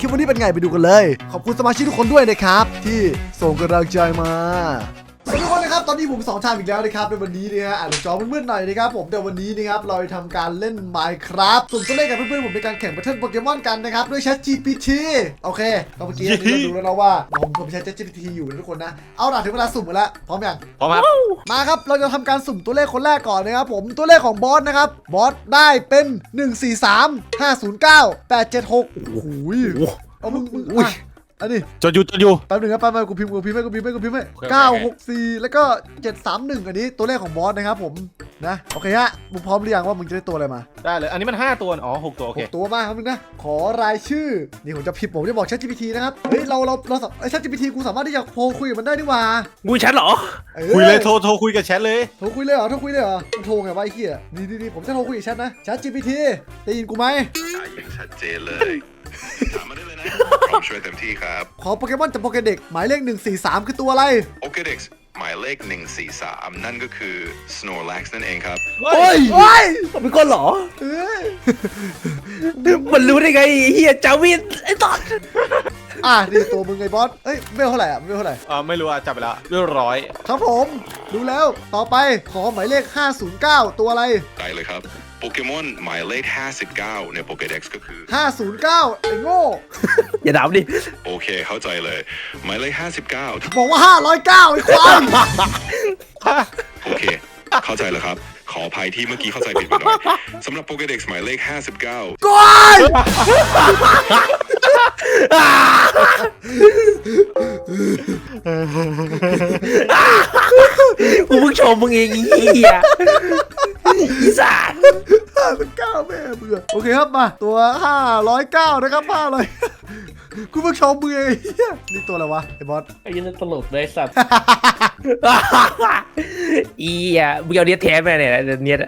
คลิปวันนี้เป็นไงไปดูกันเลย ขอบคุณสมาชิกทุกคนด้วยนะครับ ที่ส่งกำลังใจมาสวัสดีทุกคน ตอนนี้ผมสองชามอีกแล้วนะครับในวันนี้นะฮะอ่านจอมืดๆหน่อยนะครับผมแต่วันนี้นะครับเราจะทำการเล่น Minecraft สุ่มตัวเลขกับเพื่อนๆผมในการแข่ง Battle Pokemon กันนะครับด้วย Chat GPT โอเคก็เมื่อกี้เราดูแล้วนะว่าผมผมใช้ Chat GPT อยู่นะทุกคนนะเอาล่ะถึงเวลาสุ่มกันแล้วพร้อมยังพร้อมครับมาครับเราจะทำการสุ่มตัวเลขคนแรกก่อนนะครับผมตัวเลขของบอสนะครับบอสได้เป็น 1 4 3 5 0 9 8 7 6โอ้โหเอามึงมึง อะอันนี้จดอยู่จดอยู่แป๊บหนึงครับแป๊บนึงกูพิมพ์กูพิมพ์ให้กูพิมพ์ให้กูพิมพ์ให้โอเคโอเคเก้าหกสี่แล้วก็เจ็ดสามหนึ่งอันนี้ตัวเลขของบอสนะครับผมนะโอเคฮะมึงพร้อมหรือยังว่ามึงจะได้ตัวอะไรมาได้เลย อันนี้มัน 5 ตัวอ๋อ6ตัว โอหเค กตัวมากครับมึงนะขอรายชื่อนี่ผมจะพิมพ์ผมจะบอก Chat GPT นะครับเฮ้ยเราเราเราไอ้ Chat GPT กูสามารถที่จะโทรคุยกับมันได้นี่หว่ากูฉันเหรอ ออ คุยเลยโทรโทรคุยกับแชทเลย โทรคุยเลยเหรอโทรคุยเลยเหรอมันโทรไงวะไอ้เหี้ยนี่นี่นี่ผมจะโทรคุยกับแชทนะแชท GPT ได้ยินกูไหมอะยังชัดเจนเลย ถามมาได้เลยนะพร้อมช่วยเต็มที่ครับ ขอโปเกมอนจากโปเกเด็กหมายเลข 143 คือตัวอะไร โอเคเด็กหมายเลข 143 นั่นก็คือ Snorlax นั่นเองครับเฮ้ยโอ้ยผมเป็นคนเหรอเอ้ยมันรู้ได้ไงไอ้เฮียจาวินไอ้ตอนอะนี่ตัวมึงไงบอสเอ้ยเวลเท่าไหร่อะเวลเท่าไหร่ อ่าไม่รู้อะจับไปแล้วเรียบร้อย ครับผม ดูแล้วต่อไปขอหมายเลข 509 ตัวอะไร ได้เลยครับ โปเกมอนหมายเลข 59 ในโปเกเด็กก็คือ 509 ไอ้โง่ อย่าด่าดิ โอเคเข้าใจเลย หมายเลข 59 บอกว่า 509 ไอ้ควายโอเค เข้าใจแล้วครับ ขออภัยที่เมื่อกี้เข้าใจผิดไปหน่อยสำหรับโปเกเด็กหมายเลข 59 กวยกูเพิ่งชมมึงเองไอ้เฮีย อีสาน509แม่เบื่อโอเคครับมา ตัว509นะครับ500กูเพิ่งชมมือไอ้เหี้ยนี่ตัวอะไรวะไอ้บอสไอ้ยันตลกเลยสัตว์ อีอะมึงเอาเนี้ยแทนไปเนี่ยเนี้ย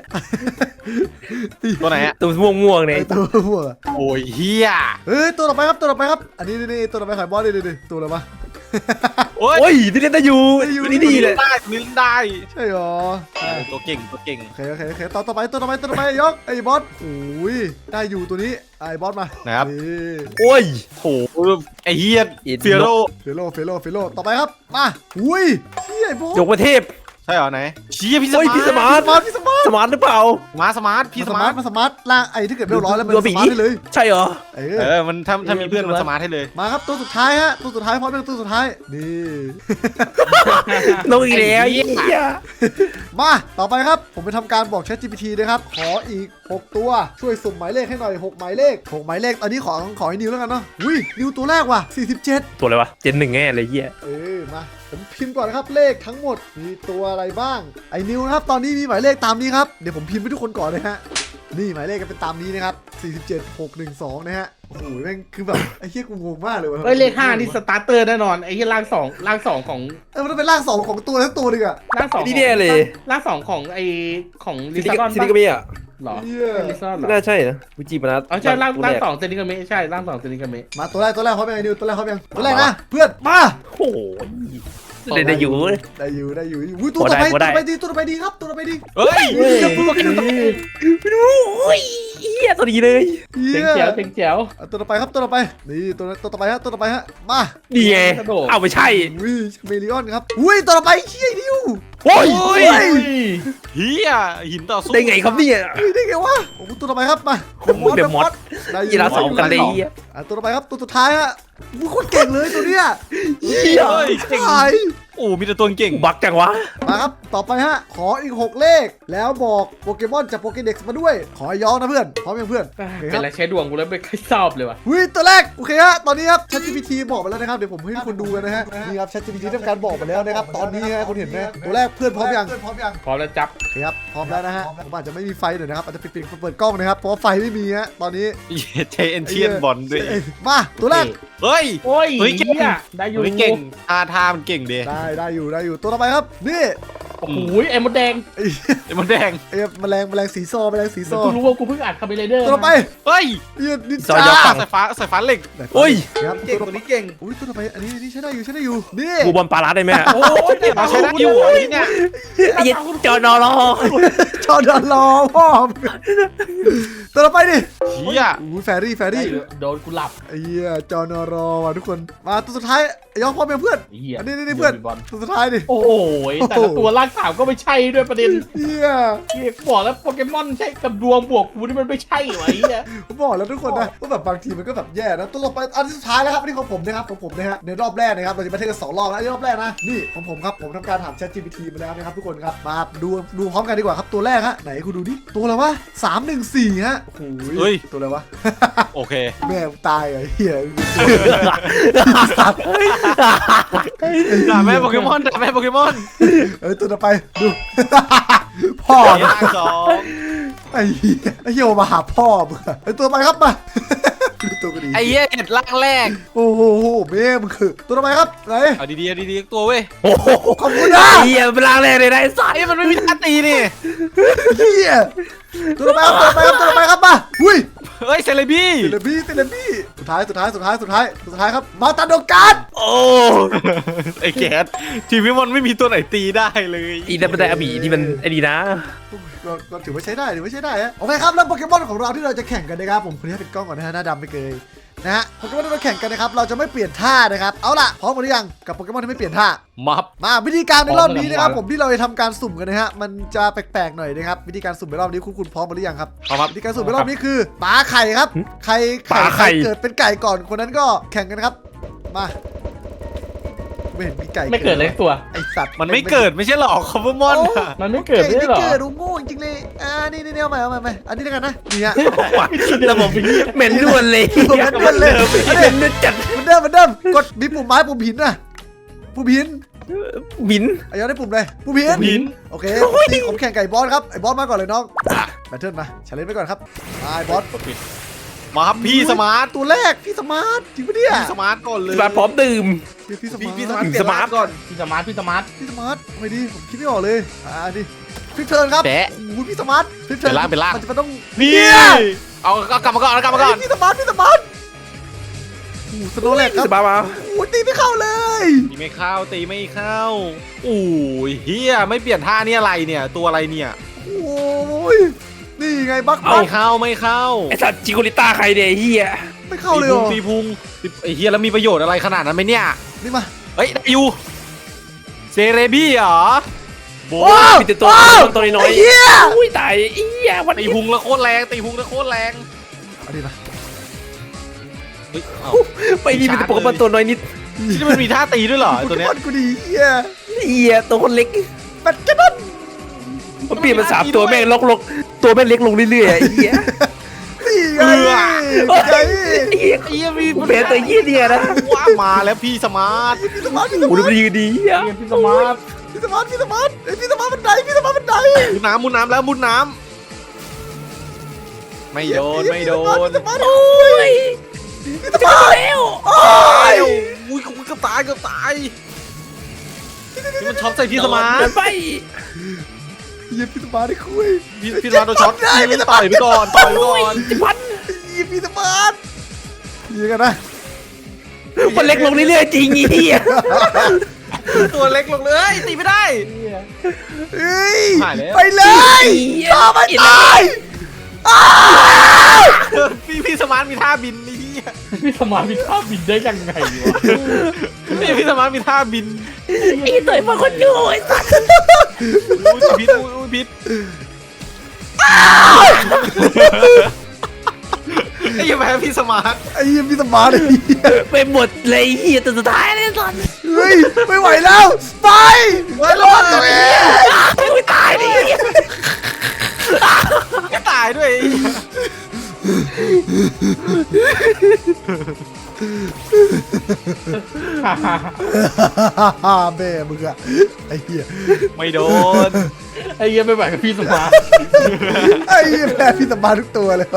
ตัวไหนอะตัวม่วงม่วงๆเนี่ยไอ้ตัวหัวโอ้ยเฮียเฮ้ยตัวต่อไปครับตัวต่อไปครับ อันนี้นี่นี่ตัวต่อไปขายบอสนี่นี่นี่ตัวอะไรวะ โอ้ยโอ้ยนี่เล่นได้อยู่ได้อยู่นี่ดีเลยได้ลิ้นได้ใช่หรออะตัวเก่งตัวเก่งโอเคโอเคโอเคต่อต่อไปตัวต่อไปตัวต่อไปยกไอ้บอสโอ้ยได้อยู่ตัวนี้ไอ้บอสมานะครับนี่โอ้ยโหไอเฮียอินเฟียโรเฟโลเฟโลเฟโลต่อไปครับมาอุ้ยเชี่ยไอ้บอสยกประเทศ ใช่เหรอไหนเชียพี่สโอ้ยมาร์ทพี่สมาร์ทสมาร์ทพี่สมาร์ทสมาร์ทหรือเปล่ามาสมาร์ทพี่พี่สสมามาร์ร์ททมาสมาร์ทล่างไอ้ถ้าเกิดเรียบร้อยแล้วมันตัวสผีมาร์ทได้เลย ใช่เหรอเอเอออมันถ้าถ้ามีเพื่อนมันสมาร์ทให้เลยมาครับตัวสุดท้ายฮะตัวสุดท้ายพร้อมยังตัวสุดท้ายนี่ลงอีกแล้วไอ้เหี้เฮียยมาต่อไปครับผมไปทำการบอก Chat GPT นะครับขออีก 6 ตัวช่วยสุ่มหมายเลขให้หน่อย 6 หมายเลข6หมายเลขอันนี้ขอขอให้นิวแล้วกันเนาะอุ้ยนิวตัวแรกว่ะ47 ตัวอะไรวะเจนหนึ่งแง่เลยเฮียเออมา ผมพิมพ์ก่อนนะครับเลขทั้งหมดมีตัวอะไรบ้าง ไอ้นิวนะครับตอนนี้มีหมายเลขตามนี้ครับเดี๋ยวผมพิมพ์ให้ทุกคนก่อนเลยฮะนี่หมายเลขกันเป็นตามนี้นะครับ47 612 นะฮะโอ้โหแม่งคือแบบไอ้เหี้ยกูงงมากเลยว่ะเฮ้ยเลขห้านี่สตาร์เตอร์แน่นอนไอ้ที่ร่างสองร่างสองของเออมันต้องเป็นร่างสองของตัวทั้งตัวเลยอะร่างสองนี่เนี่ยเลยร่างสองของไอ้ของลิซินิซาดอนซินิกามิอะ หรอเหี้ยเป็นลิซาดอนเหรไม่อน่าใช่นะวิจิปนะอ๋อใช่ร่างตัวร่างแกสองเซนิกามิใช่ร่างสองเซนิกามิมาตัวแรกตัวแรกพร้อมยังไงนิวตัวแรกพร้อมยังตัวแรกนะเพื่อนมาโอ้โหเล่นได้อยู่ได้อยู่ได้อยู่อุ้ยตัวต่อไปพอได้ตัวต่อไปดีตัวต่อไปดีครับตัวต่อไปดีเฮ้ยจะพูดกันไม่รู้โอ้ยเฮียตัวดีเลยเหี้เจ๋งยแจ๋วเจ๋งแจ๋ว เอาตัวต่อไปครับตัวต่อไปนี่ตัวตัวต่อไปฮะตัวต่อไปฮะมาดีไงกระโดด เอาไม่ใช่อุ้ยเมลิออนครับอุ้ยตัวต่อไปเชี่ยนิวโอ้ยโอ้ยเฮ้ยเฮียหินต่อสู้ได้ไงครับเนี่ย เฮ้ยได้ไงวะโอ้โหตัวต่อไปครับมามึงเป็นมอส ได้อยู่ยีราฟสองกันเลยได้เฮียอะตัวต่อไปครับตัวสุดท้ายฮะอุ้ยโคตรเก่งเลยตัวเนี้ยเฮียเฮ้ยเก่งใช่ โอ้มีแต่ตัวเก่งบักจังวะ มาครับ ต่อไปฮะ ขออีกหกเลข แล้วบอกโปเกมอนจากโปเกเด็กมาด้วย ขอให้ย้อนนะเพื่อน พร้อมยังเพื่อนโอเคคเป็นรับไรใช้ดวงกูแล้วไม่ค่อยชอบเลยว่ะอุ้ยตัวแรก โอเคฮะ ตอนนี้ครับ ChatGPT บอกมาแล้วนะครับ เดี๋ยวผมให้ทุกคนดูกันนะฮะ นี่ครับ ChatGPT ทำการบอกมาแล้วนะครับ ตอนนี้ฮะคุณเห็นไหมตัวแรกเพื่อนพร้อมยังพร้อมยัง พร้อมแล้วจับ โอเคครับ พร้อมแล้วนะฮะ ผมอาจจะไม่มีไฟหน่อยนะครับ อาจจะปิดปิดเปิดกล้องนะครับ เพราะว่าไฟไม่มีฮะ ตอนนี้เทเอ็นเทียนบอลด้วย เอ้ยมา ตัวแรก เฮ้ย โอ้ยเฮ้ยเก่งหี้ได้อยู่ เฮ้ยเก่งท่าท่ามันเก่งดีได้ได้อยู่ได้อยู่ตัวต่อไปครับ นี่โอ้โหไอ้มดแดงไอ้ไอ้มันแดงไอ้แมลงแมลงสีซอแมลงสีซอกูรู้ว่ากูเพิ่งอัดคาเมเลเดอร์ตัวต่อไปเฮ้ยยืนนินซอจายอฝั่งสายฟ้าสายฟ้าเหล็กโอ้ยครับเก่งตัวตัวต่อไปนี้เก่งอุ้ยตัวต่อไปอันนี้อันนี้ใช้ได้อยู่ใช้ได้อยู่นี่กูบอลปลาร้าได้ไหมโอ้ยเดี๋ยวเราใช้ได้อยู่เหรอเนี่ยไอ้เหี้ยันจอนอรอจอดอนรอพ่อตัวต่อไปดิ เชี่ยอู้แฟรี่แฟรี่โดนกูหลับไอ้เหี้ยจอนอรอว่ะทุกคนมาตัวสุดท้ายไอ้ยองพ่อแม่เพื่อนไอ้เหี้ยอันนี้นี่เพื่อนบอลตัวสุดท้ายดิโอ้โหแต่ละตัวร่างสามก็ไม่ใช่ด้วยประเด็นเหี้ยเหี้ยกูบอกแล้วโปเกมอนใช่กับดวงบวกกูนี่มันไม่ใช่หรอไอ้เหี้ยผมบอกแล้วทุกคนนะว่าแบบบางทีมันก็แบบแย่นะตัวต่อไปอันที่สุดท้ายแล้วครับอันนี้ของผมนะครับของผมนะฮะในรอบแรกนะครับเราจะมาเทสกันสองรอบนะอันนี้รอบแรกนะนี่ของผมครับผมทำการถาม Chat GPT มาแล้วนะครับทุกคนครับมาดูดูพร้อมกันดีกว่าครับตัวแรกฮะไหนคุณดูดิตัวอะไรวะสามหนึ่งสี่ฮะโอ้โหเฮ้ยตัวอะไรวะ โอเค แม่ตายเหรอเฮียด่าแม่โปเกมอนด่าแม่โปเกมอนเอ้ยตัวต่อไปดู พ่อร่างสอง ไอ้เหี้ยไอ้เหี้ยมาหาพ่อมึงอะไอ้ตัวไปครับมาดู ตัวก็ดีไอ้เหี้ยเห็ดร่างแรก โอ้โหแม่มึงคือ ตัวต่อไปครับไหนเอาดีๆเอาดีๆตัวเว้ยโอ้โหขอบคุณนะเฮียเป็นลางแรกเลยนะไอ้สัสไอ้มันไม่มีท่าตีนี่เฮียตัวต่อไปครับตัวต่อไปครับตัวต่อไปครับมาอุ้ย เฮ้ยเซเลบี้เตเลบี้เตเลบี้สุดท้ายสุดท้ายสุดท้ายสุดท้ายสุดท้ายครับมาตาโดการ์ดโอ้ไอ้แกสทีมพี่มอนไม่มีตัวไหนตีได้เลยอีนั่นเป็นไดอาบีที่มันไอ้นี่นะก็ก็ถือว่าใช้ได้ถือว่าใช้ได้ฮะโอเคครับแล้วโปเกมอนของเราที่เราจะแข่งกันนะครับผมคนนี้ให้เป็นกล้องก่อนนะฮะหน้าดำไปเกย นะฮะโปเกมอนที่เราแข่งกันนะครับเราจะไม่เปลี่ยนท่านะครับเอาล่ะพร้อมกันหรือยังกับโปเกมอนที่ไม่เปลี่ยนท่ามับมาวิธีการในรอบนี้นะครับผมที่เราจะทำการสุ่มกันนะฮะมันจะแปลกๆหน่อยนะครับวิธีการสุ่มในรอบนี้คุณคุณพร้อมกันหรือยังครับเอาครับวิธีการสุ่มในรอบนี้คือปลาไข่ครับใครไข่เกิดเป็นไก่ก่อนคนนั้นก็แข่งกันครับมา ไม่เห็นมีไก่ไม่เกิดเลยตัว ไอสัตว์มันไม่เกิดไม่ใช่หรอคอมเบอร์มอนอะมันไม่เกิดไม่ไม่ใช่หรอเกิดโอ้โง่จริงๆเลยอ่านี่นี่นี่เอาใหม่เอาใหม่เอาใหม่อันนี้แล้วกันนะนี่ฮะระบบเหม็นด้วนเลยเหม็นด้วนเลยเหม็นด้วนจัดเหมือนเดิมเหมือนเดิมกดมีปุ่มไม้ปุ่มหินนะปุ่มหินหมินไอ้ยอดได้ปุ่มเลยปุ่มหินหินโอเคผมตีผมแข่งไก่บอสครับไอ้บอสมาก่อนเลยน้องแบทเทิลมาชาเลนจ์ไปก่อนครับมาไอ้บอส มาครับพี่สมาร์ทตัวแรกพี่สมาร์ทจริงปะเนี่ยพี่สมาร์ทก่อนเลยมาพร้อมดื่มพี่พี่สพี่มาร์ทพี่สมาร์ทพี่เปลี่ยนสมาร์ทร่างก่อนพี่สมาร์ทพี่สมาร์ทพี่สมาร์ทไม่ดีผมคิดไม่ออกเลยอ่าดิฟิกเทิร์นครับแปะโอ้โหพี่สมาร์ทฟิกเทิร์นเป็นร่างเป็นร่างมันจะต้องนี่เนี่ยเอาเอากลับมาก่อนเอากลับมาก่อนพี่สมาร์ทพี่สมาร์ทโอ้โหสโนว์แลกครับสบายมาโอ้โหตีไม่เข้าเลยตีไม่เข้าตีไม่เข้าโอ้ยเฮียไม่เปลี่ยนท่านี่อะไรเนี่ย ตัวอะไรเนี่ยโอ้ยนี่ ไงบักบัไม่กเข้าไม่เข้าไอ้สัตว์จิโกริต้าใครเนี่ยไอ้เฮียไม่เข้าเลยเหรอตีพุงตีพุงไอ้เฮียแล้วมีประโยชน์อะไรขนาดนั้นไหมเนี่ย นี่มา เฮ้ยได้อยู่เซเรบี้เหรอ โบโอ้มีแต่ตัวโอ้ตัวน้อยไอ้เหี้ยๆอุ้ยตายไอ้เฮียวันตีนี้พุงแล้วโคตรแรงตีพุงแล้วโคตรแรงเอาดิมาเฮ้ยเอ้าไม่มีเป็นแต่โปเกมอนตัวน้อยนิดที่มันมีท่าตีด้วยเหรอโปตัวเกเนี้มยอนกูดีเฮียเฮียตัวคนเล็ก แบทเกมอน มันเปลี่ยนเป็นสามตัวแม่งล็อกลกตัวแม่งเล็กลงเรื่อยๆไอ้เฮียนี่ไงเบื่อนี่ไงไอ้เฮียไอ้เฮียมีกูเป็นตัวเฮียเนี่ยนะว่ามาแล้วพี่สมาร์ทพี่สมาร์ทพี่สกูมาดูร์ทมันยืนดีเฮียเหี้ยพี่สมาร์ทพี่สมาร์ทพี่สมาร์ทไอยพี่สมาร์ทบันไดพี่สมาร์ทบันไดมุดน้ำมุดน้ำแล้วมุดน้ำไม่โดนไม่โดนพี่สมาร์ทโอ้ยพี่สมาร์ทแล้วโอ้ยอุ้ยอุ้ยเกือบตายเกือบตายนี่มันช็อตใส่พี่สมาร์ทไป เฮียพี่สมาร์ทได้คุยพี่พี่สมาร์ทโดนช็อตได้พี่พี่สต่มาอร์ทยไปก่อนต่อยไปก่อนจิพันเฮียพี่สมาร์ทเฮียกันนะมันเล็กลงเรื่อยๆจริงไอ้เฮียตัวเล็กลงเลยตีไม่ได้เหี้ยเฮ้ยหายแล้วไปเลยตามไปตายอ้าวพี่พี่สมาร์ทมีท่าบินนี่พี่สมาร์ทมีข้าวบินได้ยังไงวะพี่พี่สมาร์ทมีท่าบินไอ้ตัวมันคนดูไอ้สัสอุ้ยพิษ อุ้ยอุ้ยพิษไอ้ยังไงพี่สมาร์ทไอ้เฮียพี่สมาร์ทเลยเหี้ยไปหมดเลยไอ้เฮียตัวสุดท้ายเลยตอนเฮ้ยไม่ไหวแล้ว ไปไปรอดตัวเองไม่ตายดิก็ตายด้วยฮ่า แม่มึงอะไอ้เหี้ยไม่โดน ไอ้เหี้ยไม่ไหวกับพี่สมาร์ทไอ้เหี้ยแม่พี่สมาร์ททุกตัวเลย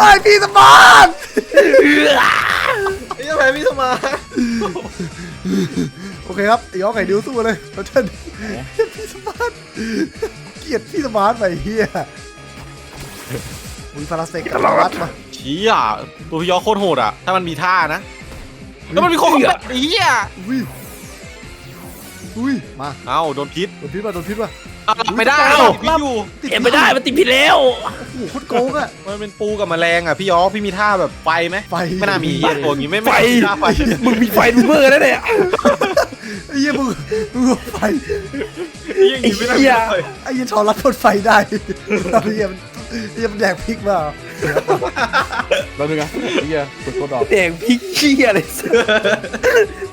ไอ้พี่สมาร์ทไอ้ยังไงพี่สมาร์ทโอเคครับไอ้ย้อไก่ดิวสู้เลยเราเชิญพี่สมาร์ทเกลียดพี่สมาร์ทไปเฮียมีฟาราเซกกับรัดมา เชี่ยตัวพี่ยอโคตรโหดอะ ถ้ามันมีท่านะ แล้วมันมีโคตรเฮียอุ้ยอุ้ยมาเอ้าโดนพิษโดนพิษมาโดนพิษมาเอาไม่ได้เอ้า พี่อยู่เห็นไม่ได้มันติดผิดแล้ว โอ้โหโคตรโกงอะมันเป็นปูกับแมลงอะพี่ยอพี่มีท่าแบบไฟไหมไฟไม่น่ามีเหี้ยตัวอย่างงี้ไม่ไฟไม่มีท่าไฟมึงมีไฟดูเบอร์แล้วเนี่ย ไอ้เหี้ยมึงมึงเอาไฟยังงี้ไม่น่าไอ้เหี้มียไฟไอ้เหี้ยทอรับพ่นไฟได้ไอ้เหี้ยมันไอ้เหี้ยมันแดกพริกมา เราดูกันไอ้เหี้ยกดกดออกแดงพริกเหี้ยเลย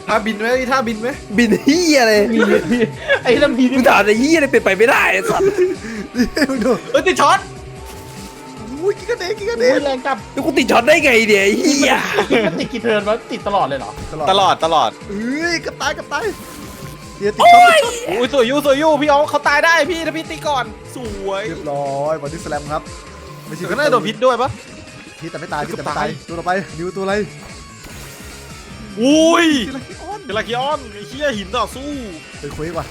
ท่าบินไหมท่าบินไหมบินเหี้ยเลยมีมีไอ้น้ำพีมึนี่งถามไอ้เหี้ยเลยเป็นไปไม่ได้ไอ้สัสนี่มึงดูเอ้ยติดช็อตอุ้ยกินกันเองกินกันเอโอ้งยแรงจับแล้วกูติดช็อตได้ไงเนี่ยไอ้เหี้ยมันติดกี่เทิร์นวะติดตลอดเลยเหรอตลอดตลอดเอ้ยกระต่ายกระต่ายเดี๋ยวติดช็อตติดช็อตอุ้ยสวยอยู่สวยอยู่พี่ยอเขาตายได้พี่ถ้าพี่ตีก่อน สวยเรียบร้อยบอดี้สแลมครับ ไม่ใช่ก็น่าจะโดนพิษด้วยปะพิษแต่ไม่ตายพิษแต่ไม่ตาตายยตัวต่อไปนิวตัวอะไรอุ้ยทีละคิออนเจลาคิออนไอ้เหี้ยหินต่อสู้เป็นคุยว่ะ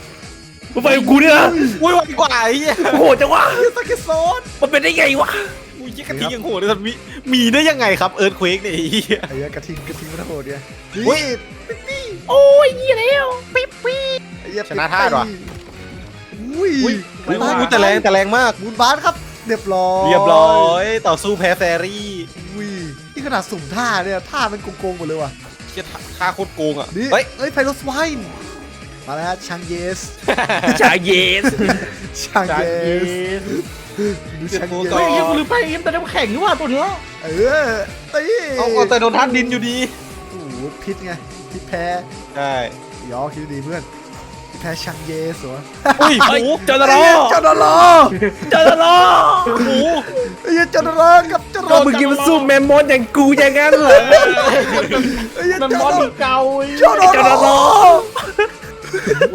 มึงไปกับกูเนี่ยนะอุ้ยไวกว่าไอ้เหี้ยโอ้โหจังวะเฮ้ยสเก็ตโซนมันเป็นได้ไงวะอุ้ยเหี้ยกระทิงยังโหดเลยแต่มีมีได้ยังไงครับเอิร์ธเควกเนี่ยไอ้เหี้ยไอ้เหี้ยกระทิงกระทิงมันโหดเนี่ยอุ๊ยนี่โอ้ยเหี้ยแล้วไอ้เหี้ยชนะท่าว่ะอุ้ยอุ้ยตายอุ้ยแต่แรงแต่แรงมากมูนบาสครับ เรียบร้อยเรียบร้อยต่อสู้แพ้แฟรี่อุ้ยนี่ขนาดสุ่มท่าเนี่ยท่ามันโกงๆหมดเลยว่ะเชี่ยท่าโคตรโกงอะนี่เฮ้ยเฮ้ยไพโรสไวน์มาแล้วฮะชังเยสชาเยสชังจาเยเยสดูชังเยเฮ้ยสไอ้เหี้ยกูลืมไปไอ้เหี้ยแต่น้ำแข็งนี่ว่าตัวเนี้ยเออตีเอาเอาแต่โดนทัดดินอยู่ดีโอ้โหพิษไงพิษแพ้ใช่ยอคิดดีเพื่อนพิษ แพ้ชังเยสเหรออุ้ยหเฮ้ยมูเจอตะลอเจ้าดอลลอเจอตะลอหมูไอ้เหี้ยเจ้าดอลลอกับเจ้าดอลลก็อมึงกินมันสู้แมมมอนอย่างกูอย่างนั้นเหรอไอ้เหี้ยมันเจ้ามอดสอลอีเก่าไอ้เจ้าดอลเจอลตะลอ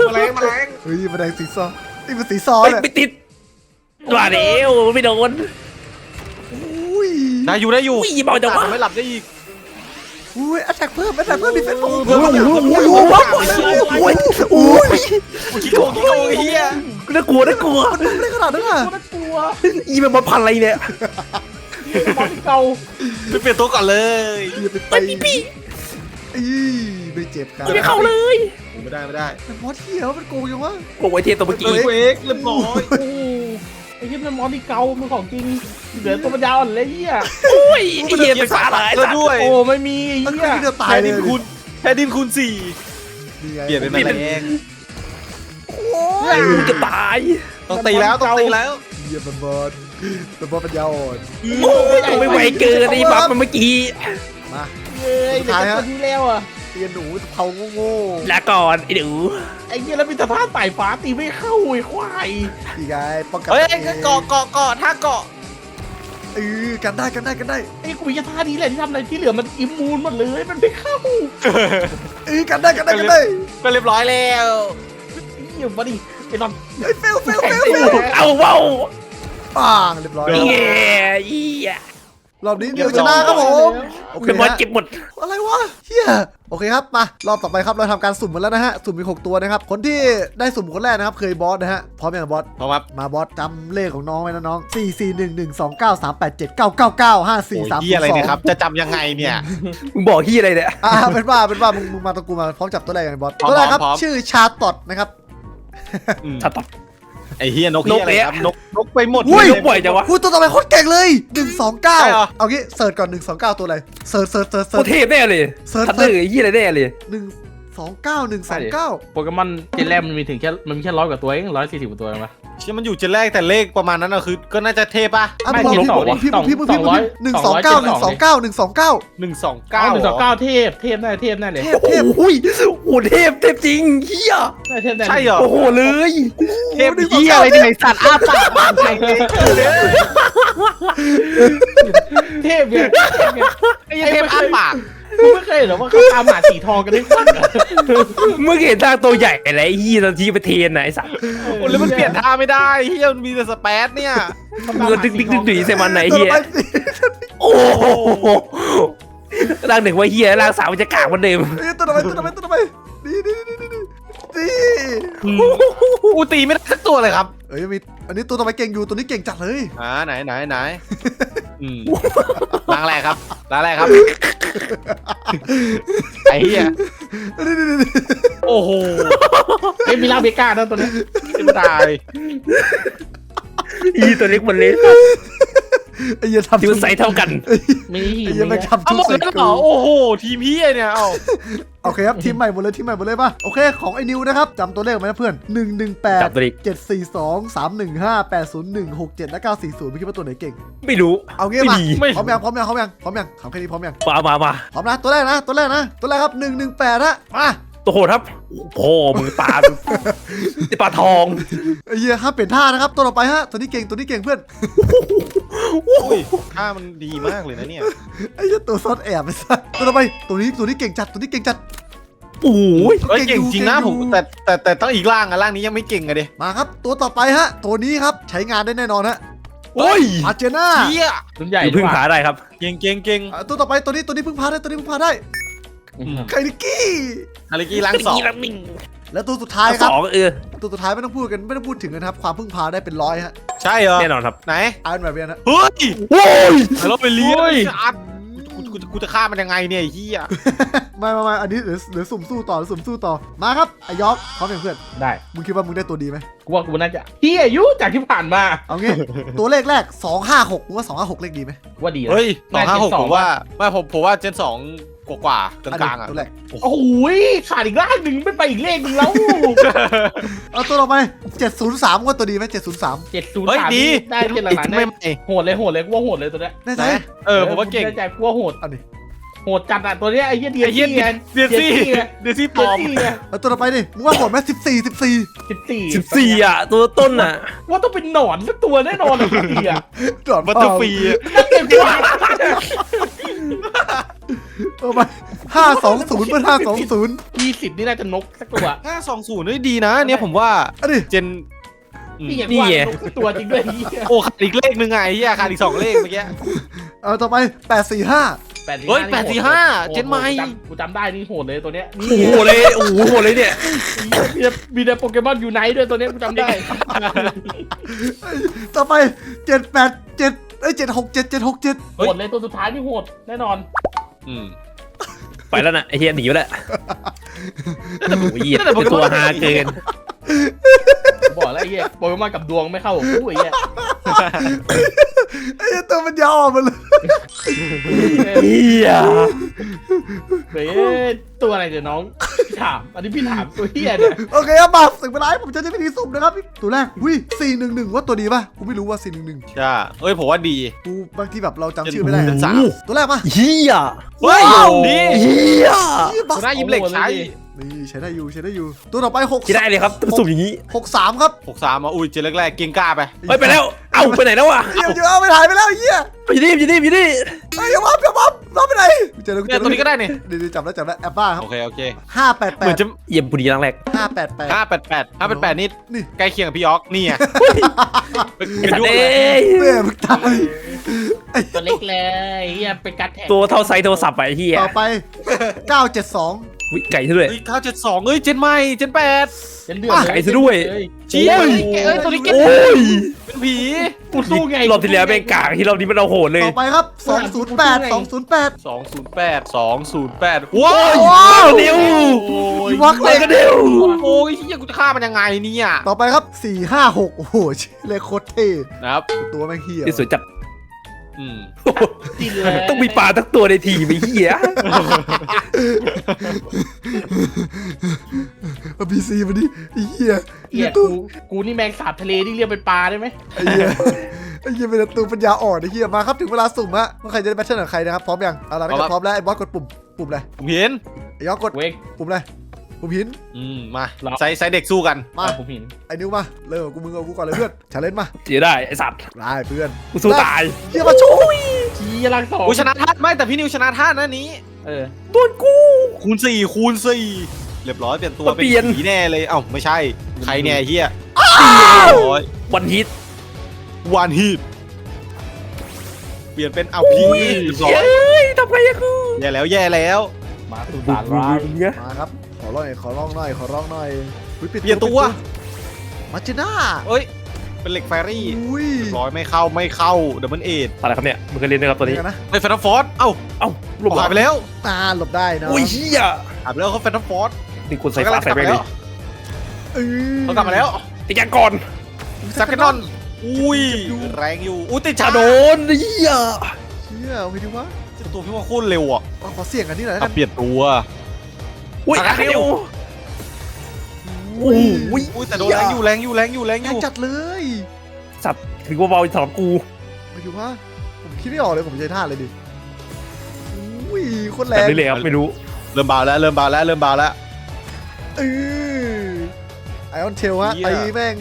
อแมลงแมลงเฮ้ยมันแดงสีซอนี่มันสีซอเฮ้ยเนี่ยไม่ติดว่าเดียวไม่โดนอุ้ยได้อยู่ได้อยู่อุ้ยเบาจังวะไม่หลับได้อีก อุ้ยแอตแทกเพิ่มแอตแทกเพิ่มมีเฟซบุ๊กเพิ่มโอ้เพิ่มโหเพิ่มโอ้โหโอ้โหโอ้ยขี้โกงขี้โกงไอ้เหี้ยน่ากลัวน่ากลัวมันไม่ได้ขนาดนั้นอะน่ากลัวอีแมมมอนพันอะไรเนี่ยมอสอีเก่าไปเปลี่ยนตัวก่อนเลยอย่าไปไปตีพี่พี่อีไม่เจ็บครับไม่เข้าเลยไม่ได้ไม่ได้แต่มอสเที่ยวมันโกงยังวะโอ้ยเทตัวเมื่อกี้เควกเรียบร้อยโอ้ไอ้เหี้ยมันมอสอีเก่ามันของจริงเหลือตัวมันยาวอ่อนเลยไอ้เหี้ยโอ้ยไอ้เหี้ยเป็นสาหร่ายแล้วด้วย โอ้ไม่มีไอ้มันเหี้ยคือเดียวตายแพ้เลดิยนคูณแพ้ดินคูณสี่นี่ไงเปลี่ยนเป็นแมลงโอ้ยกูจะตายต้องตีแล้วต้องตีแล้วเยี่ยมมันบอสมันบอสปัญญาอ่อนโอ้ยตัวไม่ไหวเกินไอ้บัฟมันเมื่อกี้มาเย้ยเด็กคนนี้แล้วอะ เตียนหนูเผาโง่ลาก่อนไอ้ดูไอ้เหี้ยแล้วมีแต่ท่าไต่ฟ้าตีไม่เข้าไอ้ควายๆอีกไงป้องกันเฮ้ยตัวองเกาะเกาะเกาะท่าเกาะเออกันได้กันได้กันได้ไอ้กูมีแค่ท่านี้แหละที่ทำอะไรที่เหลือมันอิมมูนหมดเลยมันไม่เข้าเออกันได้กันได้กันได้ก็เรียบร้อยแล้วไอ้เหี้ยมาดิไอ้นอนเฮ้ยเฟลเฟลเฟลเฟลเอาว้าวปังเรียบร้อยเย้ยี่ รอบนี้เดี๋ยวชนะครับผมโอเคเป็นบอลฮะ เก็บหมด อะไรวะเฮียโอเคครับมารอบต่อไปครับเราทำการสุ่มกันแล้วนะฮะสุ่มมีหกตัวนะครับคนที่ได้สุ่มคนแรกนะครับเคยบอสนะฮะพร้อมยังบอสพร้อมครับมาบอสจำเลขของน้องไว้นะน้อง 4 4 1 1 2 9 3 8 7 9 9 9 5 โอ้ย4 3เหี้ยอะไรเนี่ยครับ จะจำยังไงเนี่ย มึงบอกที่อะไรเนี่ย อ่าเป็นว่าเป็นว่ามึงมึงมาตะกูมาพร้อมจับตัวแรกกันบอสพร้อมตัวแรกครับพร้อม ชื่อชาตอดนะครับอืม ชัดต่อ ไอ้เฮียนกนกเฮียอะไรครับเนี่ยนกนกไปหมดอุ้ยเลบ่อยจังวะพูดตัวต่อไปโคตรเก่งเลย1 2ใช่เหรอ9เอางี้เสิร์ชก่อน1 2 9ตัวอะไรเสิร์ชเสิร์ชเสิร์ชโคเสิร์ช เทพแน่เลยเสิร์ช ทันเดอร์ไอ้ยี่อะไรแน่เลยหนึ่ง สองเก้าหนึ่งสองเก้าโปเกมอนเจนแรกมันมีถึงแค่มันมีแค่ร้อยกว่าตัวเองร้อยสี่สิบกว่าตัวเองปะเชี่ยมันอยู่เจนแรกแต่เลขประมาณนั้นอะคือ ก็น่าจะเทปะอะไม่มึงสลอองงร้อยพิมพ์พิมพ์พิมพ์พิมพ์สองร้อยหนึ่งสองเก้าหนึ่งสองเก้าหนึ่งสองเก้าหนึ่งสองเก้าเก้าหนึ่งสองเก้าเทพเทพแน่เทพแน่เลยเทพเทพโอ้ยโอ้เทพเทพจริงเฮียแน่เทพแน่ใช่เหรอโอ้โหเลยเทปเฮียอะไรเนี่ยไอ้สัตว์อ้าปากมาใส่เด็กเทพเนี่ยเทพเนี่ยไอ้เหี้ยเทปอ้าปาก กูไม่เคยเห็นหรอว่าเขาตามหมาสีทองกันได้ฟังอะเมื่อกี้เห็นทางตัวใหญ่อะไรไอ้ยี่ตอนที่ไปเทรนไหนะไอ้สัตว์โอ้แล้วมันเปลี่ยนท่าไม่ได้เฮียมันมีแต่สเปซเนี่ยมือดึกดึกดึกดึกใส่มันไหนตัวเฮียต่อไปสิโอ้โหร่างหนึ่งว่าเฮียร่างสาวมันจะกากเหมือนเดิมเอ้ยตัวต่อไปตัวต่อไปตัวต่อไปนี่นี่นี่นี่นี่นี่กูตีไม่ได้สักตัวเลยครับเอ้ยมีอันนี้ตัวต่อไปเก่งอยู่ตัวนี้เก่งจัดเลยอ่าไหนไหนไหน อืมล้างแรกครับล้างแรกครับ ไอ้เหี้ยนี่นี่นี่นี่โอ้โอ้โหเอ้ยมีลาเบก้านะตัวเนี้ยเป็นตายอีตัวเล็กมันเล็ก ไอ้เหี้ยทำที่มันใส่เท่ากันมีหิไอ้นเหี้ยแม่งทำเอาชุดหมดใส่แล้วเหรกูอโอ้โห ทีมพี่เนี่ยเอาโอเคครับทีมใหม่หมดเลยทีมใหม่หมดเลยป่ะโอเคของไอ้นิวนะครับจำตัวเลขไว้นะเพื่อน1 1 จับ8ตัวเล็ก7 4 2 3 1 5 8 0 1 6 7และ940ไม่คิดว่าตัวไหนเก่ง ไม่รู้ เอางี้ไม่มาดี พร้อมยังพร้อมยังพร้อมยังพร้อมยังถามแค่นี้พร้อมยังมามามาพร้อมนะตัวแรกนะตัวแรกนะตัวแรกครับ1 1 8ฮะมา ตัวโหดครับพ่อมึงปลาไอปลาทองไอ้เหี้ยห้ามเปลี่ยนท่านะครับ ตัวต่อไปฮะ ตัวนี้เก่ง ตัวนี้เก่งเพื่อนอุ้ยท่ามันดีมากเลยนะเนี่ย ไอ้เหี้ยตัวซ่อนแอบไปซะตัวต่อไป ตัวนี้ ตัวนี้เก่งจัด ตัวนี้เก่งจัดโอ้ยเฮ้ยเก่งจริงนะเก่ผงมอยู่แต่แต่แต่ต้องอีกร่างอะร่างนี้ยังไม่เก่งอะเดมาครับ ตัวต่อไปฮะ ตัวนี้ครับใช้งานได้แน่นอนฮะโอ้ยอาเจน่าเฮียรุ่นใหญ่อยู่พึ่งผาได้ครับ เก่งเก่งเก่งอะตัวต่อไปตัวนี้ตัวนี้เพึ่งพาได้ตัวนี้เพึ่งพาได้อืม ไคลิกกี้ฮาริกี้ร่างสองและตัวสุดท้ายคสรับองเออตัวสุดท้ายไม่ต้องพูดกันไม่ต้องพูดถึงกันนะครับ ความพึ่งพาได้เป็นร้อยฮะใช่เหรอแน่นอนครับไหนไอรอนแมนเบียนฮะเฮ้ยโอ้ยเราไปเลี้ยโอ้ยงอัดกูกูกูจะฆ่ามันยังไงเนี่ยไอ้เฮียไม่ไม่ไม่อันนี้เดี๋ยวเดี๋ยวสุ่มสู้ต่อเดี๋ยวสุ่มสู้ต่อมาครับไอยอกพร้อมยังเพื่อนได้มึงคิดว่ามึงได้ตัวดีไหมกูว่ากูน่าจะเฮียอายุจากที่ผ่านมาเอางี้ ตัวเลขแรก 256มึงว่า256เลขดีไหมกูว่าดีนะเฮ้ยสองห้าหกแม่เจนผมว่าไม่ผมผมว่าเจนสอง กว่ากว่าๆกอันลานี้งๆอะตัวแรกโอ้โหขาดอีกร่างหนึ่งไม่ไปอีกเลขหนึ่งแล้วเอาตัวต่อไป703ว่าตัวดีไหม703 เจ็ดศูนย์เฮ้ยสามดีได้เจ็ดหลังๆไม่ได้ไม่โหดเลยโหดเลยกูว่าโหดเลยตัวเนี้ยแน่ใจไหนเออผมว่าเก่งแน่ใจกูว่าโหดอันนี้โหดจัดอะตัวเนี้ยไอ้เหี้ยเดียไอ้เหี้ย ซี่ไงเดือนซี่ไงเดือนซี่ปเดีลยอมซี่ไงแล้วตัวต่อไปดิมึงว่าโหดไหม14 14 สิบสี่สิบสี่อะ ตัวต้นอะว่าต้องเป็นหนอนสักตัวแน่นอนเลยสิบสี่อะดอดบัตเตอร์ฟรีเก่งกว่า เอาไปห้าสองศูนย์เป็นห้าสองศูนย์ยี่สิบนี่น่าจะนกสักตัวห้าสองศูนย์นี่ดีนะ เนี่ยผมว่าอันนี้เจนอืมนี่อย่างนี่ว่าไง นกสักตัวจริงด้วยไอ้เหี้ยโอ้ขาดอีกเลขหนึ่งไงไอ้เฮียขาดอีกสองเลขเมื่อกี้ เอาต่อไปแปดสี่ห้าแปดสี่เฮ้ยห้านี่โหด845โหดเจนใหม่กูจำกูจำได้นี่โหดเลยตัวเนี้ยนี่โอ้โหเลยโอ้โหโหดเลยเนี่ยมีแต่มีแต่โปเกมอนยูไนท์ด้วยตัวเนี้ยกูจำได้ต่อไปเจ็ดแปดเจ็ดเอ้ยเจ็ดหกเจ็ดเจ็ดหกเจ็ดโหดเลยตัวสุดท้ายนี่โหดแน่นอน อืมไปแล้วนะไอเฮียหนีไปแล้วโอ้ยเหี้ยเป็นตัวฮาเกินบอกแล้วไอ้เหี้ยโปเกมอนกับดวงไม่เข้ากับกูไอ้เหี้ยไอ้ตัวมันยาวออกมาเลยเฮียเฮ้ยตัวอะไรเดี๋ยวน้องพี่ ถาม อันนี้พี่ถามตัวเหี้ยเนี่ยโอเคครับมาสึกเวลาให้ผมจะใช้วิธีสุ่มนะครับตัวแรกวิสี่หนึ่งหนึ่งว่าตัวดีป่ะกูไม่รู้ว่าสี่หนึ่งหนึ่งใช่เอ้ยผมว่าดีกูบางทีแบบเราจำชื่อไม่ได้เป็นสามตัวแรกมาเฮียเฮ้ยดีเฮียนี่บักตัวหน้ายิบเหล็กใช้ นี่ใช้ได้อยู่ใช้ได้อยู่ ตัวต่อไปหกคิดได้เลยครับสุ่มอย่างนี้หกสามครับหกสามอะอุ้ยเจนแรกๆเก่งกล้าไปเฮ้ยไปแล้ว เอ้าไปไหนแล้ววะเดี๋ยวเดี๋ยวเอาไปถ่ายไปแล้วไอ้เหี้ยอยู่นี่อยู่นี่อยู่นี่เฮ้ยอย่าวับอย่าวับวับไปไหนกูเจอแล้วกูเจเนี่อยแล้วตัวนี้ก็ได้นี่เดี๋ยวเดี๋ยวจับแล้วจับแล้วแอปบ้าครับโอเคโอเคห้าแปดแปเหมือดนจะเยี่ยมปุรีรังแรกห้าแปดแปดห้าแปดแปดห้าแปดแปดนี่นี่ใกล้เคียงกับพี่ยอกนี่ไงเป็นไอ้เป็นสัตยุว์คเอ้เลยยแม่มึงตายตัวเล็กเลยเหี้ยเป็นกัดแท็กตัวเท่าไซส์โทรศัพท์ไปไอ้เฮียต่อไปเก้าเจ็ดสอง วิไก่ซะด้วย เฮ้ยเก้าเจ็ดสองเอ้ยเจนใหม่เจนแปดเจ็ดเดือดเลยไก่ซะด้วยเชี่ยเอ้ยตัวนี้เก่งโอ้ยเป็นผีกูสู้ไงรอบที่แล้วแม่งกากที่รอบนี้มันเอาโหดเลย ต่อไปครับสองศูนย์แปดสองศูนย์แปดสองศูนย์แปดสองศูนย์แปดว้าวว้าวเดียวโอ้ยวักไปเล็กกันเดียวโอ้ยเฮียกูจะฆ่ามันยังไงเนี่ยต่อไปครับสี่ห้าหกโอ้โหชื่อเลยโคตรเท่นะครับตัวแม่งเฮียที่สวยจัด อืมจริงเลยต้องมีปลาทั้งตัวในทีมไอ้เหี้ยเอาบีซีมาดิไอ้เฮียเหี้ยตักูวกูนี่แมงสาบทะเลที่เรียกเป็นปลาได้ไหมไอ้เฮียไอ้เฮียเป็นตัวปัญญาอ่อนไอ้เฮียมาครับถึงเวลาสุ่มฮะว่าใครจะได้แบทเทิลกับใครนะครับพร้อมยังเอาล่ะถ้าเกิดพร้อมแล้วไอ้บอสกดปุ่มปุ่มอะไรผมเห็นไอ้ยอกกดเวกปุ่มอะไรปุ่มหินอืมมาเหรอใส่ใส่เด็กสู้กันมาผมเห็นไอ้นิวมาเริ่มกับกูมึงเอากูก่อนเลยเพื่อนชาเลนจ์มาเสียได้ไอ้สัตว์ได้เพื่อนกูสู้ตายเฮียมาช่วยชี้ลังสองอุ้ยชนะท่าไม่แต่พี่นิวชนะท่านะนี้ เออ โดนกู คูณสี่คูณสี่เรียบร้อยเปลี่ยนตัวมาเปลี่ยน ผีแน่เลยเอ้าไม่ใช่ ใครเนี่ยไอ้เฮียโอ้ยวันฮิตวันฮีทเปลี่ยนเป็นเอาพีเรียบร้อยเฮ้ยทำไงอะกูแย่แล้วแย่แล้วมาสุสานร้ายเนี่ยมาครับข อร้องหน่อยขอร้องหน่อยขอร้องหน่อยอุ๊เปลี่ยนตัวมาเจน่าเอ้ย เป็นเหล็กแฟรี่อุ้ยเรียบร้อยไม่เข้าไม่เข้าดับเบิลเอทอะไรครับเนี่ยมึงก็เรียนนะครับตัวนี้เดี๋ยวนะเฮ้ยแฟนตาฟอร์สเอ้าเอ้าหลบหายไปแล้วอ่าหลบได้นะอุ้ยเหี้ยหายไปแล้วเขาแฟนตาฟอร์สนี่กูใส่ฟ้าใส่ไปเลยเออเขากลับมาแล้วไอ้ยังก่อนซักกันนอนอุ้ยแรงอยู่อุ้ยติดจะชาโดโดนเหี้ยเชี่ยเอาไปดูวะตัวพี่ว่าโคตรเร็วอะเอาขอเสี่ยงกันนี่หน่อยแล้วอะกันเปลี่ยนตัว อุ้ยสักเดีเดียยววโอ้ยอุ้ยแต่โดนแรงอยู่แรงอยู่แรงอยู่แรงแรองยู่จัดเลยสัตว์ถือว่าเบาสำหรับกูไปดูวะผมคิดไม่ออกเลยผมใช้ท่าเลยดิอุ้ยโคตรแรแต่งไม่เลยครับไม่รู้เริ่มเบาแล้วเริ่มเบาแล้วเริ่มเบาแล้ว เออไอออนเทลฮะเหี้ย ไอแม่ง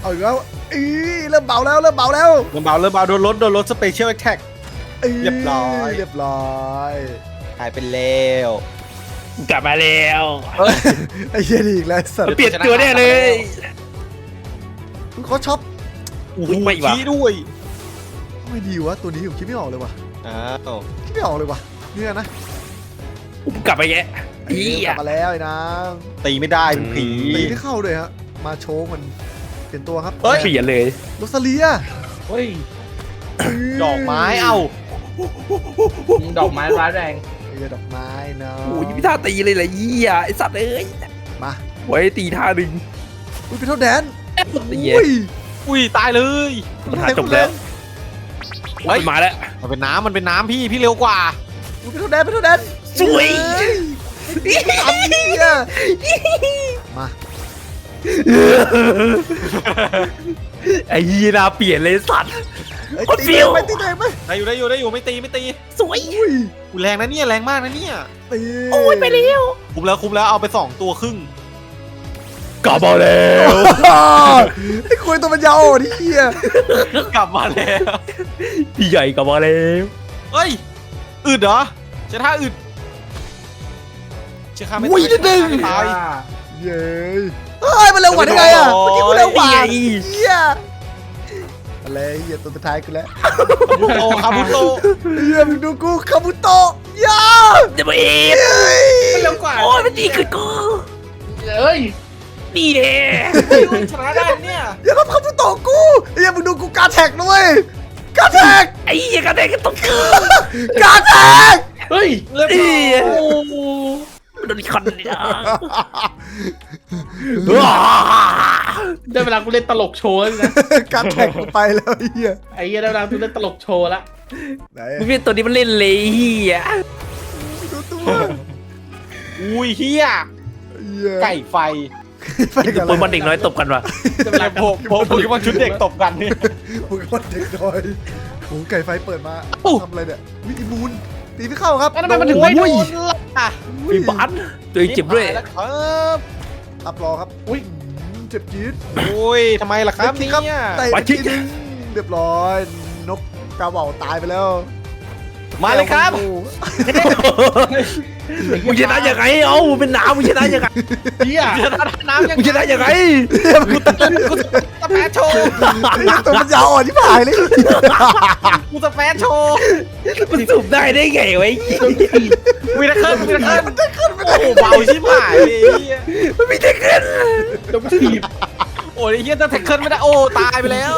เอาอีกแล้วเออเริ่มเบาแล้วเริ่มเบาแล้วเริ่มเบาเริ่มเบาโดนรถโดนรถสเปเชียลแอคแท็กเออเรียบร้อย เรียบร้อยหายไปแล้ว กลับมาแล้วไอ้เหี้ยนี่อีกแล้วไอ้สัตว์เปลี่ยนตัวแน่เลยเขาช็อปอุ้ยไม่ว่ะขี้ด้วยไม่ดีวะตัวนี้ผมคิดไม่ออกเลยว่ะอ้าวคิดไม่ออกเลยว่ะเนี่ยนะอุ้มกลับไปแกะเอเหี้อยกลับมาแล้วไอ้นางตีไม่ได้เป็นผีตีที่เข้าด้วยฮะมาโชว์มันเปลี่ยนตัวครับเฮ้ยเปลี่ยนเลยโรซาเลียเฮ้ยดอกไม้เอ้าดอกไม้ร้ายแรง ไอ้เหี้ยดอกไม้เนาะโอ้ยมีท่าตีเลยแหละเหี้ยไอ้สัตว์เอ้ยมาไว้ตีท่าหนึ่งอุ้ยเป็นเท่าแดนตีเหี้ยอุ้ยอุ้ยตายเลยมันหาจบแล้วเฮ้ยมันมาแล้วมันเป็นน้ำมันเป็นน้ำพี่พี่เร็วกว่าอุ้ยเป็นเท่าแดนเป็นเท่าแดนสวยเฮ้ยทำเนี่ยมาไอ้ยีนาเปลี่ยนเลยสัตว์เอ้ยโคตรตีฟิวไปตีไปไหมได้อยู่ได้อยู่ได้อยู่ไม่ตีไม่ตีสวยอุ้ยอุ๊ยแรงนะเนี่ยแรงมากนะเนี่ยตีโอ้ยไปแล้วคุ้มแล้วคุ้มแล้วเอาไปสองตัวครึ่งกลับมาแล้วไอ้คุยตัวมันยาวอะที่เหี้ยกลับมาแล้วพี่ใหญ่กลับมาแล้วเฮ้ยอึดเหรอใช้ท่าอึดเชื่อข้าไม่อุ้ยตายนิดนึงตาย เย้ยเฮ้ยมันเร็วกว่าได้ไงอะเมื่อกี้กูเร็วกว่านี่ไง เหี้ยอะไรเหี้ยตัวสุดท้ายกูแล้วบุโตคาบุโตเหี้ยมึงดูกูคาบุโตะยาจะมาเองเฮ้ยเร็วกว่าโอ้ยมันดีขึ้นกูเอ้ยนี่เด้ชนะได้เนี่ยอย่ามาคาบุโตะกูเหี้ยมึงดูกูการแท็กด้วยการแท็กไอ้ยี่กระเด็นก็ต้องเกินการแท็กเฮ้ยเรียบนี่ร้อยโดนคอนเนี่ย ได้เวลากูเล่นตลกโชว์แล้วนะการแท็กกูไปแล้วเหี้ยไอ้เหี้ยได้เวลากูเล่นตลกโชว์ละไหนมึงเป็นตัวนี้มันเล่นเลยเฮียดูตัวอุ้ยเฮียเหี้ยไก่ไฟไปกันปืนบอลเด็กน้อยตบกันวะได้เวลาโผล่โผล่โปเกมอนชุดเด็กตบกันเนี่ยมึงก็เด็กน้อยโอ้ไก่ไฟเปิดมาโอ้ทำอะไรเนี่ยวิอิมูนตีไม่เข้าครับทำไมมันถึงไม่โดนล่ะมีบันตัวเองเจ็บด้วยแล้วครับอัพรอครับอุ้ย เจ็บจี๊ดโอ้ยทำไมล่ะครับไม่เนี่คิดยเตะไปไปชิทีนึงเรียบร้อย นกกาเหว่าตายไปแล้ว มาเลยครับโอ้โหมึงชนะยังไงเอ้ามึงเป็นหนาวมึงชนะยังไงเหี้ยชนะน้ำยังมึงชนะยังไงกูตะกูสเปซโชว์ตัวมันยาวอ่อนที่ผายเลยกูสเปซโชว์มันสูบได้ได้ไงวะวีนักเคิลวีนักเคิลมันได้ขึ้นโอ้โหเบาชิบหายเลยไอ้เหี้ยมันไม่ได้เกินโดนถีบ โอ้ยไอ้เฮียจะแท็กเคิลไม่ได้โอ้ตายไปแล้ว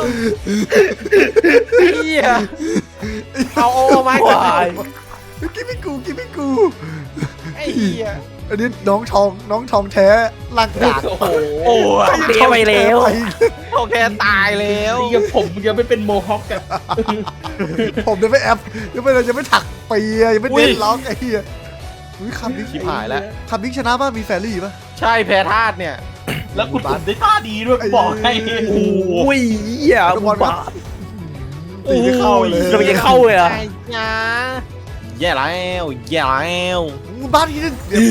เฮียเอาโอ้มาให้คก่อวายนกิมมี่กูกิมมี่กูไอ้เฮียอันนี้น้องทองน้องทองแท้ร่างกากโอ้โหโอ้ยเตะไปแล้วโอเคตายแล้วไอ้เหี้ยผมยังไม่เป็นโมฮอคกันผมยังไม่แอปยังไม่ยังไม่ถักปีอะยังไม่เน้นล็อกไอ้เหี้ยอุ้ยคำนี้ชิบหายแล้วคำนี้ชนะป่ะมีแฟรี่ป่ะ ใช่แพ้ธาตุเนี่ย แล้วกูตุ่มได้ท่าดีด้วยกูบอกให้โอ้ยเหี้ยมึงบ้าตีไม่เข้าเลยจะไปจะเข้าเลยอะไอ้ยาแย่แล้วแย่แล้วมึงบ้าทีนึงเรียบ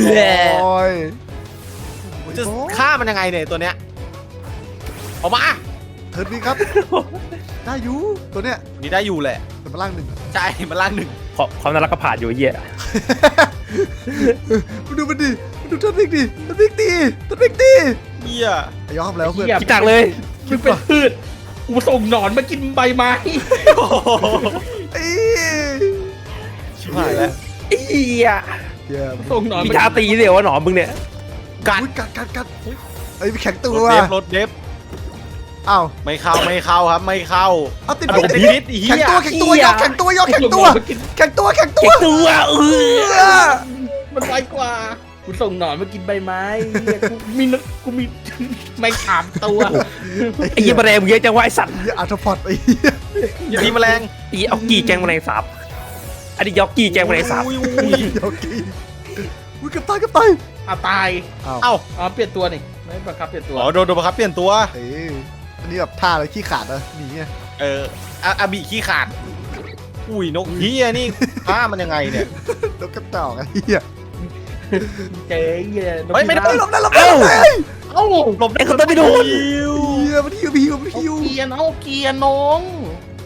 ร้อยจะฆ่ามันยังไงเนี่ยตัวเนี้ยออกมาเทิร์นนี้ครับ ได้อยู่ตัวเนี้ยนี่ได้อยู่แหละแต่มาล่างหนึ่งใช่มันล่างหนึ่งความน่ารักก็ผ่านอยู่ไอ้เหี้ยมาดูมันดิมา ดูเทิร์นนี้ดิเทิร์นนี้ตีเทิร์นนี้ตีเฮียไอ้ยอมแล้วเพื่อนคิดจักเลยมึงเป็นพืชกูส่งหนอนมากินใบไม้ไอ้ชิบหายแล้วไอ้เหี้ยเหี้ยส่งหนอนมีมาท่าตีเดี๋ยววะหนอมมึงเนี่ย กัดอุ๊ยกัดกัดกัดไอ้ยแข็งตัวรถเดฟรถเดฟอ้าวไม่เข้าไม่เข้าครับไม่เข้า เอาติดโดพิษนติดพิพิษษไอ้เฮีแข็งย ตัวแข็งตัวยอแข็งตัวยอแข็งตัวส่หนอนมากินแข็งตัวแข็งตัวเก่งตัวเออมันไวกว่า กูส่งหนอนมากินใบไม้เหี้ยกูมีนกกูมี ไม่ถามตัวไอ้เหี้ยแมลงมึงเยอะจังวะไอ้สัตว์เหี้ยอัลทพอดไอ้เหี้ยอย่าทีแมลงไอ้เหี้ยเอากี้แกงแมลงสาบอันนี้ยอกกี้แกงแมลงสาบอุ้ยอุ้ยเดี๋ยวกี้อุ้ยเกับตายเกับตายอะตายอ้าวเอ้าอ๋อเปลี่ยนตัวนี่ไม่บังคับเปลี่ยนตัวอ๋อโดนโดนบังคับเปลี่ยนตัว เอ้ยอันนี้แบบท่าอะไรขี้ขาดนะหนีไงเอออาอาบิขี้ขาด อุ้ยนกเฮียนี่ผ้ามันยังไงเนี่ยแล้วก็ต่อไอ้เหี้ย เจ๊เหี้ยนกเฮ้ยไม่ได้เฮ้ยหลบได้หลบได้หลบได้เอ้าหลบได้คนต้องไปโดนฮิวเหี้ยมันหิวมันหิวมันเอาหิวเกียร์เอาเกียร์น้อง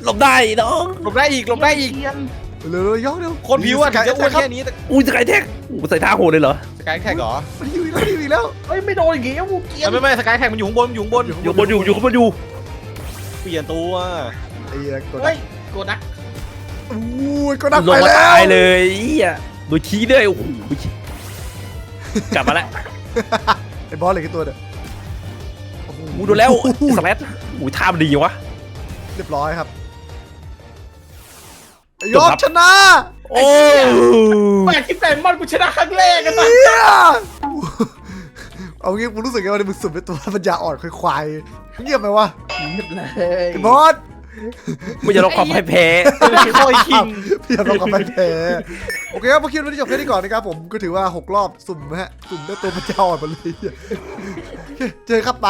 หลบได้น้องหลบได้อีกหลบได้อีกเกียร์เร็วๆย่องเร็วคนผิวอะถึงจะอ้วนครับแค่นี้แต่อุ้ยสกายแท็กอู้ใส่ท่าโหดเลยเหรอสกายแท็กเหรอมันหิวอีกแล้วหิวอีกแล้วเฮ้ยไม่โดนอย่างงี้เอาเกียร์ไม่ไม่ไม่สกายแท็กมันอยู่ข้างบนมันอยู่ข้างบนอยู่บนอยู่อยู่บนอยู่เปลี่ยนตัวไอ้เหี้ยกดดัเฮ้กยโกดักอู้ยกดดักลไปงมาแล้วตายเลยไอ้เหี้ยโดยขี้ด้วยโอ้โห กลับมาแล้วไอ้บอสเหลยกี่ตัวเนี่ยโอ้โหอู้โดนแล้วสแลตอู้ท่ามันดีวะ เรียบร้อยครับไอ้จยบอครัดบชนะโอ้แม่ที่แฟนมอนกูชนะครั้งแรกกันนะเหี้ยเอางี้มึงรู้สึกไงว่ามึงสุ่มเป็นตัวปัญญาอ่อนควายๆเงียบไหมวะเงียบเลยไอ้บอส ไม่จะลองความพ่ายแพ้คอยคิงพี่ยอมรับกับไปแพ้โอเคครับเมื่อกี้วันนี้จบแค่นี้ก่อนนะครับผมก็ถือว่า 6 รอบสุ่มนะฮะ สุ่มได้ตัวปันจะอ่อนมาเลยเจอครับไป